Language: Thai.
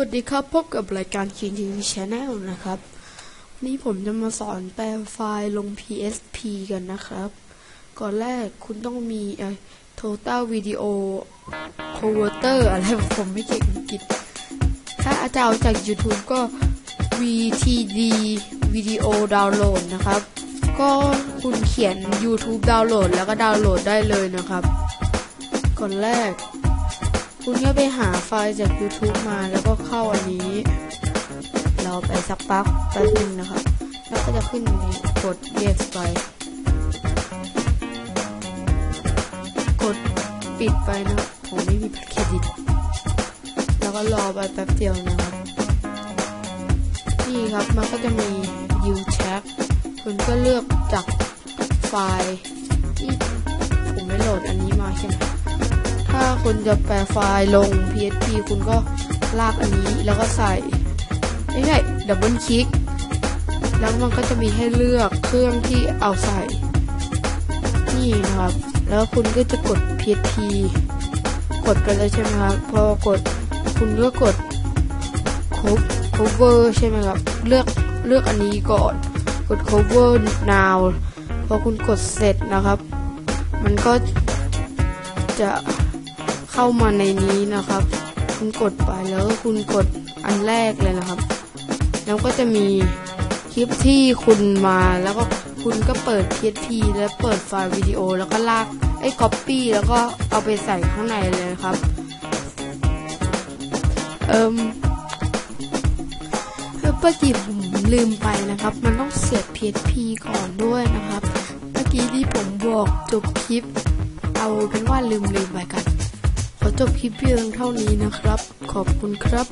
วัสดีครับพบกับรายการ k ีนทีวีชแนลนะครับ วันนี้ผมจะมาสอนแปลไฟล์ลง PSP กันนะครับ ก่อนแรกคุณต้องมีไอ้ Total Video Converter อะไรผมไม่เก่งอังกฤษถ้าอาจารย์เอาจาก YouTube ก็ VTD Video Download นะครับ ก็คุณเขียน YouTube Download แล้วก็ดาวน์โหลดได้เลยนะครับ ก่อนแรก คุณก็ไปหาไฟล์จาก YouTube มาแล้วก็เข้าอันนี้ เราไปสักพักแป๊บนึงนะครับ แล้วก็จะขึ้นนี้กด yes ไป กดปิดไปนะผมไม่มีบัตรเครดิต แล้วก็รอไปแป๊บเดียวนะครับ นี่ครับมันก็จะมี u check คุณก็เลือกจากไฟล์ที่ผมไม่โหลดอันนี้มาใช่ไหม คุณจะแปลไฟล์ลง PHP คุณก็ลากอันนี้แล้วก็ใส่ ไม่ใช่ดับเบิลคลิก แล้วมันก็จะมีให้เลือกเครื่องที่เอาใส่ นี่นะครับ แล้วคุณก็จะกด PHP กดไปเลยใช่ไหมครับ พอกดคุณก็กด cover ใช่ไหมครับ เลือกเลือกอันนี้ก่อน กด cover now พอคุณกดเสร็จนะครับ มันก็จะ เข้ามาในนี้นะครับ คุณกดไปแล้วก็คุณกดอันแรกเลยนะครับ แล้วก็จะมีคลิปที่คุณมาแล้วก็คุณก็เปิด PSP แล้วเปิดไฟล์วิดีโอแล้วก็ลากไอ้ copy แล้วก็เอาไปใส่ข้างในเลยนะครับ เอิมเมื่อกี้ผมลืมไปนะครับ มันต้องเสียบ PSP ก่อนด้วยนะครับ เมื่อกี้ที่ผมบอกจบคลิป เอาเป็นว่าลืมลืมไปกัน ขอจบคลิปเพียงเท่านี้นะครับ ขอบคุณครับ